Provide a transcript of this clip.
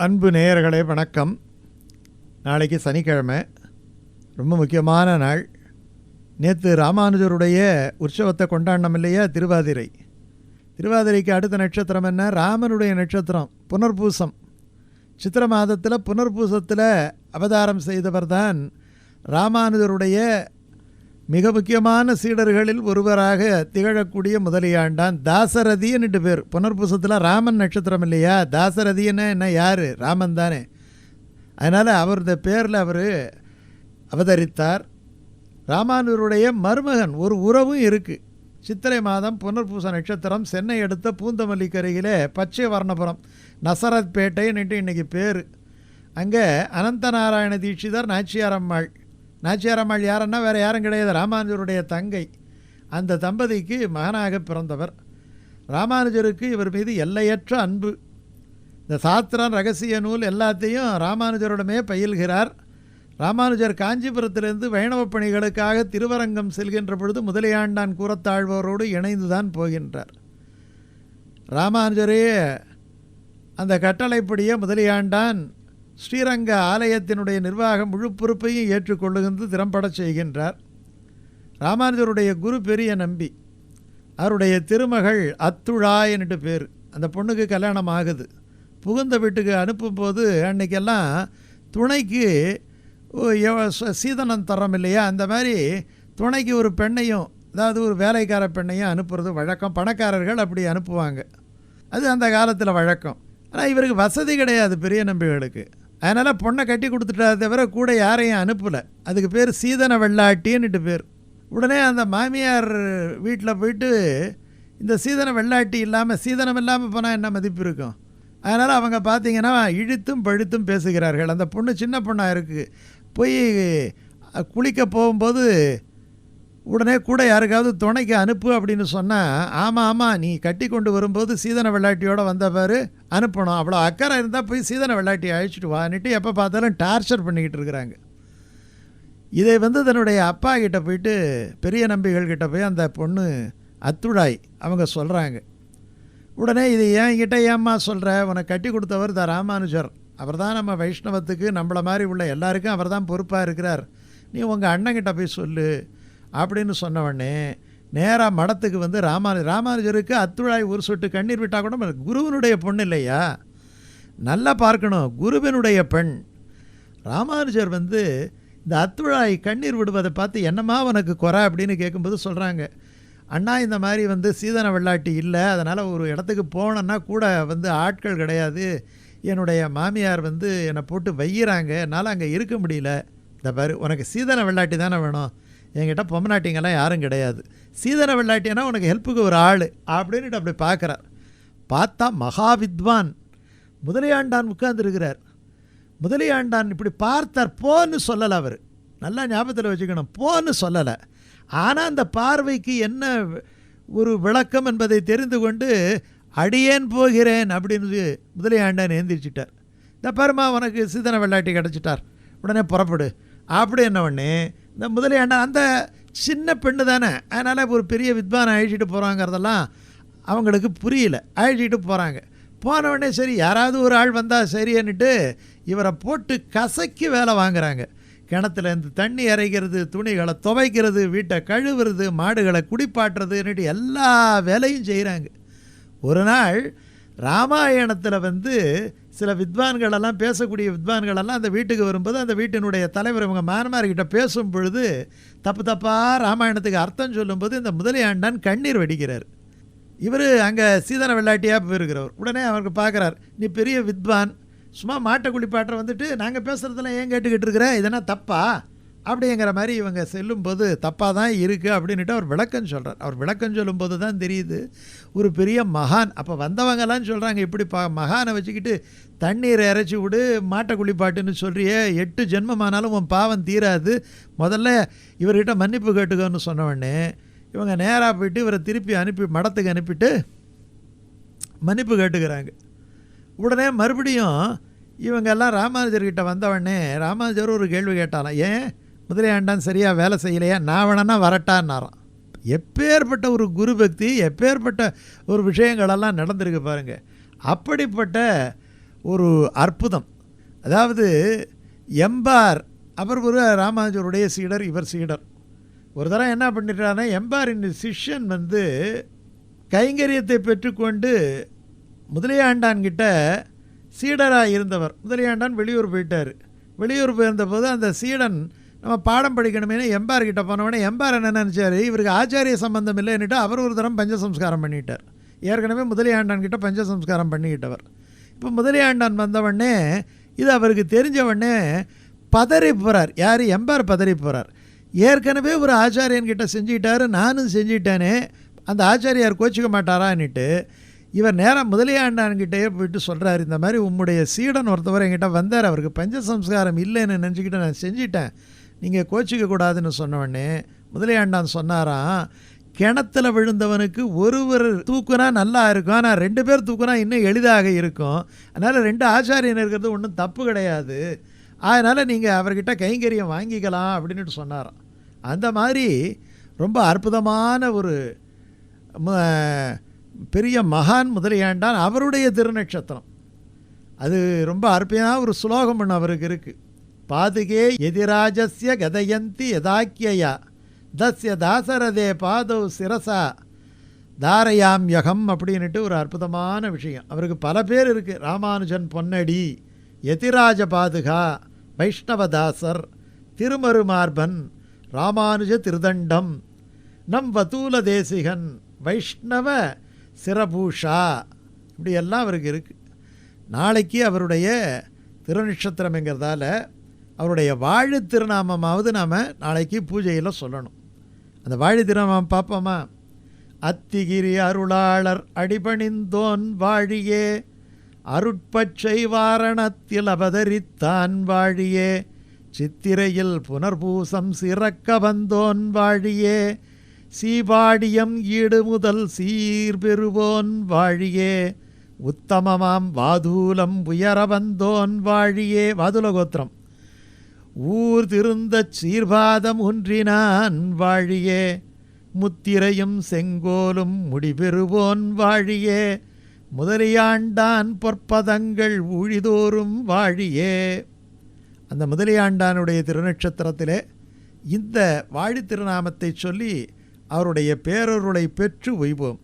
அன்பு நேயர்களே வணக்கம். நாளைக்கு சனிக்கிழமை. ரொம்ப முக்கியமான நாள். நேற்று ராமானுஜருடைய உற்சவத்தை கொண்டாடினோம் இல்லையா? திருவாதிரை. திருவாதிரைக்கு அடுத்த நட்சத்திரம் என்ன? ராமனுடைய நட்சத்திரம் புனர்பூசம். சித்திர மாதத்தில் புனர்பூசத்தில் அவதாரம் செய்தவர் தான் ராமானுஜருடைய மிக முக்கியமான சீடர்களில் ஒருவராக திகழக்கூடிய முதலியாண்டான் தாசரதின்னு பேர். புனர்பூசத்தில் ராமன் நட்சத்திரம் இல்லையா? தாசரதின்னா என்ன? யார்? ராமன் தானே. அதனால் அவரது பேரில் அவர் அவதரித்தார். ராமானுருடைய மருமகன் ஒரு உறவும் இருக்குது சித்திரை மாதம் புனர்பூச நட்சத்திரம் சென்னை அடுத்த பூந்தமல்லிக்கரையிலே பச்சை வர்ணபுரம் நசரத் பேட்டைன்னுட்டு இன்றைக்கி பேர். அங்கே அனந்த நாராயண தீட்சிதர் நாச்சியாரம்மாள். நாச்சியாரம்மாள் யாருன்னா வேறு யாரும் கிடையாது. ராமானுஜருடைய தங்கை. அந்த தம்பதிக்கு மகனாக பிறந்தவர். ராமானுஜருக்கு இவர் மீது எல்லையற்ற அன்பு. இந்த சாத்திரம் ரகசிய நூல் எல்லாத்தையும் ராமானுஜருடமே பயில்கிறார். ராமானுஜர் காஞ்சிபுரத்திலிருந்து வைணவ பணிகளுக்காக திருவரங்கம் செல்கின்ற பொழுது முதலியாண்டான் கூறத்தாழ்வோரோடு இணைந்துதான் போகின்றார். ராமானுஜரே அந்த கட்டளைப்படியே முதலியாண்டான் ஸ்ரீரங்க ஆலயத்தினுடைய நிர்வாகம் முழு பொறுப்பையும் ஏற்றுக்கொள்ளுகின்ற திறம்பட செய்கின்றார். ராமானுஜருடைய குரு பெரிய நம்பி. அவருடைய திருமகள் அத்துழாயன்ட்டு பேர். அந்த பொண்ணுக்கு கல்யாணம் ஆகுது. புகுந்த வீட்டுக்கு அனுப்பும்போது அன்னைக்கெல்லாம் துணைக்கு ஓ, எவ- சீதனம் தரம் இல்லையா? அந்த மாதிரி துணைக்கு ஒரு பெண்ணையும் அதாவது ஒரு வேலைக்கார பெண்ணையும் அனுப்புறது வழக்கம். பணக்காரர்கள் அப்படி அனுப்புவாங்க. அது அந்த காலத்தில் வழக்கம். ஆனால் இவருக்கு வசதி கிடையாது பெரிய நம்பிகளுக்கு. அதனால் பொண்ணை கட்டி கொடுத்துட்டா தவிர கூட யாரையும் அனுப்பலை. அதுக்கு பேர் சீதன வெள்ளாட்டின்னுட்டு பேர். உடனே அந்த மாமியார் வீட்டில் போயிட்டு இந்த சீதன வெள்ளாட்டி இல்லாமல் சீதனம் இல்லாமல் போனால் என்ன மதிப்பு இருக்கும்? அதனால் அவங்க பார்த்தீங்கன்னா இழுத்தும் பழுத்தும் பேசுகிறார்கள். அந்த பொண்ணு சின்ன பொண்ணாக இருக்குது போய் குளிக்க போகும்போது உடனே கூட யாருக்காவது துணைக்கு அனுப்பு அப்படின்னு சொன்னால் ஆமாம் ஆமாம் நீ கட்டி கொண்டு வரும்போது சீதன வெள்ளாட்டியோடு வந்த பாரு. அனுப்பணும். அவ்வளோ அக்கறை இருந்தால் போய் சீதனை வெள்ளாட்டி அழைச்சிட்டு வான்னுட்டு எப்போ பார்த்தாலும் டார்ச்சர் பண்ணிக்கிட்டு இருக்கிறாங்க. இதை வந்து தன்னுடைய அப்பா கிட்ட போயிட்டு பெரிய நம்பிகள் கிட்ட போய் அந்த பொண்ணு அத்துழாய் அவங்க சொல்கிறாங்க உடனே இது ஏன் கிட்ட ஏம்மா சொல்கிற உனக்கு கட்டி கொடுத்தவர் த ராமானுஜர். அவர் தான் நம்ம வைஷ்ணவத்துக்கு நம்மளை மாதிரி உள்ள எல்லாருக்கும் அவர் தான் பொறுப்பாக இருக்கிறார். நீ உங்கள் அண்ணங்கிட்ட போய் சொல்லு. அப்படின்னு சொன்ன உடனே நேராக மடத்துக்கு வந்து ராமானு ராமானுஜருக்கு அத்துழாய் ஒரு சொட்டு கண்ணீர் விட்டால் கூட குருவினுடைய பொண்ணு இல்லையா? நல்லா பார்க்கணும் குருவினுடைய பெண். ராமானுஜர் வந்து இந்த அத்துழாய் கண்ணீர் விடுவதை பார்த்து என்னம்மா உனக்கு குறை அப்படின்னு கேட்கும்போது சொல்கிறாங்க அண்ணா இந்த மாதிரி வந்து சீதன வெள்ளாட்டி இல்லை அதனால் ஒரு இடத்துக்கு போனோன்னா கூட வந்து ஆட்கள் கிடையாது. என்னுடைய மாமியார் வந்து என்னை போட்டு வையிறாங்க என்னால் அங்கே இருக்க முடியல. இந்த பாரு உனக்கு சீதன வெள்ளாட்டி தானே வேணும். என்கிட்ட பொம்மநாட்டிங்கெல்லாம் யாரும் கிடையாது. சீதன வெள்ளாட்டினா உனக்கு ஹெல்ப்புக்கு ஒரு ஆள் அப்படின்னுட்டு அப்படி பார்க்குறார். பார்த்தா மகாவித்வான் முதலியாண்டான் உட்கார்ந்துருக்கிறார். முதலியாண்டான் இப்படி பார்த்தார் போன்னு சொல்லலை அவர். நல்லா ஞாபகத்தில் வச்சுக்கணும் போன்னு சொல்லலை. ஆனால் அந்த பார்வைக்கு என்ன ஒரு விளக்கம் என்பதை தெரிந்து கொண்டு அடியேன் போகிறேன் அப்படின்னு முதலியாண்டான் ஏந்திரிச்சிட்டார் இந்த பாருமா உனக்கு சீதன வெள்ளாட்டி கிடச்சிட்டார். உடனே புறப்படு. அப்படி என்ன உடனே இந்த முதலியாண்டான் அந்த சின்ன பெண்ணு தானே. அதனால் ஒரு பெரிய வித்வானை அழிச்சிட்டு போகிறாங்கிறதெல்லாம் அவங்களுக்கு புரியல. அழிச்சிட்டு போகிறாங்க போன உடனே சரி யாராவது ஒரு ஆள் வந்தால் சரின்னுட்டு இவரை போட்டு கசக்கி வேலை வாங்குறாங்க. கிணத்துல இருந்து தண்ணி இறைக்கிறது துணிகளை துவைக்கிறது வீட்டை கழுவுறது மாடுகளை குடிப்பாட்டுறதுன்னுட்டு எல்லா வேலையும் செய்கிறாங்க ஒரு நாள் ராமாயணத்தில் வந்து சில வித்வான்களெல்லாம் பேசக்கூடிய வித்வான்களெல்லாம் அந்த வீட்டுக்கு வரும்போது அந்த வீட்டினுடைய தலைவர் இவங்க மானமார்கிட்ட பேசும் பொழுது தப்பு தப்பாக ராமாயணத்துக்கு அர்த்தம் சொல்லும்போது இந்த முதலியாண்டான் கண்ணீர் வடிக்கிறார். இவர் அங்கே சீதன வெள்ளாட்டியாக போயிருக்கிறவர் உடனே அவருக்கு பார்க்குறார் நீ பெரிய வித்வான் சும்மா மாட்டை குளிப்பாட்டை வந்துட்டு நாங்கள் பேசுகிறதெல்லாம் ஏன் கேட்டுக்கிட்டு இருக்கிற? இதெல்லாம் தப்பா? அப்படிங்கிற மாதிரி இவங்க செல்லும்போது தப்பாக தான் இருக்குது அப்படின்ட்டு அவர் விளக்கம் சொல்கிறார் அவர் விளக்கம் சொல்லும்போது தான் தெரியுது ஒரு பெரிய மகான். அப்போ வந்தவங்கலாம் சொல்கிறாங்க இப்படி பா மகானை வச்சுக்கிட்டு தண்ணீர் இறைச்சி விடு மாட்டை குளிப்பாட்டுன்னு சொல்றியே எட்டு ஜென்மமானாலும் உன் பாவம் தீராது. முதல்ல இவர்கிட்ட மன்னிப்பு கேட்டுக்கோன்னு சொன்னவொடனே இவங்க நேராக போயிட்டு இவரை திருப்பி அனுப்பி மடத்துக்கு அனுப்பிட்டு மன்னிப்பு கேட்டுக்கிறாங்க. உடனே மறுபடியும் இவங்கெல்லாம் ராமானுஜர்கிட்ட வந்தவொடனே ராமானுஜர் ஒரு கேள்வி கேட்டாலாம் ஏன் முதலியாண்டான் சரியாக வேலை செய்யலையா? நான் வேணா வரட்டான்னாராம். எப்பேற்பட்ட ஒரு குரு பக்தி எப்பேற்பட்ட ஒரு விஷயங்களெல்லாம் நடந்திருக்கு பாருங்கள் அப்படிப்பட்ட ஒரு அற்புதம். அதாவது எம்பார் அவர் ஒரு ராமானுஜருடைய சீடர் இவர் சீடர். ஒரு தடவை என்ன பண்ணிட்டாருன்னா எம்பாரின் சிஷ்யன் வந்து கைங்கரியத்தை பெற்றுக்கொண்டு முதலியாண்டான்கிட்ட சீடராக இருந்தவர். முதலியாண்டான் வெளியூர் போயிட்டார். வெளியூர் போயிருந்தபோது அந்த சீடன் நம்ம பாடம் படிக்கணுமேனு எம்பார் கிட்ட போனவொடனே எம்பார் என்ன நினச்சார்? இவருக்கு ஆச்சாரிய சம்பந்தம் இல்லைன்னுட்டு அவர் ஒரு தரம் பஞ்சசம்ஸ்காரம் பண்ணிட்டார். ஏற்கனவே முதலியாண்டான் கிட்ட பஞ்சசம்ஸ்காரம் பண்ணிக்கிட்டவர். இப்போ முதலியாண்டான் வந்தவொடனே இது அவருக்கு தெரிஞ்சவொடனே பதறி போகிறார் யார்? எம்பார் பதறி போகிறார் ஏற்கனவே ஒரு ஆச்சாரியன்கிட்ட செஞ்சுக்கிட்டாரு நானும் செஞ்சிட்டேனே அந்த ஆச்சாரியார் கோச்சிக்க மாட்டாரான்னுட்டு இவர் நேராக முதலியாண்டான்கிட்டயே போயிட்டு சொல்கிறார் இந்த மாதிரி உம்முடைய சீடன் ஒருத்தவர் என்கிட்ட வந்தார் அவருக்கு பஞ்சசம்ஸ்காரம் இல்லைன்னு நினச்சிக்கிட்டு நான் செஞ்சிட்டேன். நீங்கள் கோச்சிக்க கூடாதுன்னு சொன்னவொடனே முதலியாண்டான் சொன்னாராம் கிணத்துல விழுந்தவனுக்கு ஒருவர் தூக்குனா நல்லா இருக்கும் ஆனால் ரெண்டு பேர் தூக்குனா இன்னும் எளிதாக இருக்கும். அதனால் ரெண்டு ஆச்சாரியன் இருக்கிறது ஒன்றும் தப்பு கிடையாது. அதனால் நீங்கள் அவர்கிட்ட கைங்கரியம் வாங்கிக்கலாம் அப்படின்ட்டு சொன்னாராம். அந்த மாதிரி ரொம்ப அற்புதமான ஒரு ம- பெரிய மகான் முதலியாண்டான் அவருடைய திருநட்சத்திரம் அது ரொம்ப அற்புதமான ஒரு ஸ்லோகம் ஒன்று அவருக்கு இருக்குது பாதுகே எதிராஜஸ்ய கதயந்தி யதாக்கியா தஸ்ய தாசரதே பாதவ் சிரசா. தாரயாம் யகம் அப்படின்னுட்டு ஒரு அற்புதமான விஷயம். அவருக்கு பல பேர் இருக்குது ராமானுஜன் பொன்னடி எதிராஜ பாதுகா வைஷ்ணவதாசர் திருமருமார்பன் ராமானுஜ திருதண்டம் நம் வதூல தேசிகன் வைஷ்ணவ சிரபூஷா. இப்படியெல்லாம் அவருக்கு இருக்குது நாளைக்கு அவருடைய திருநட்சத்திரம்ங்கிறதால அவருடைய வாழு திருநாமமாவது நாம் நாளைக்கு பூஜையில் சொல்லணும். அந்த வாழு திருநாமம் பார்ப்போமா? அத்திகிரி அருளாளர் அடிபணிந்தோன் வாழியே அருட்பச்சை வாரணத்தில் அவதரித்தான் வாழியே சித்திரையில் புனர்பூசம் சிறக்க வந்தோன் வாழியே சீபாடியம் ஈடு முதல் சீர்பெறுவோன் வாழியே உத்தமமாம் வாதூலம் உயர வந்தோன் வாழியே வாதுல கோத்திரம் ஊர் திருந்த சீர்பாதம் ஒன்றினான் வாழியே. முத்திரையும் செங்கோலும் முடிபெறுவோன் வாழியே. முதலியாண்டான் பொற்பதங்கள் ஊழிதோறும் வாழியே. அந்த முதலியாண்டானுடைய திருநட்சத்திரத்திலே இந்த வாழி திருநாமத்தை சொல்லி அவருடைய பேரொருளை பெற்று உய்வோம்.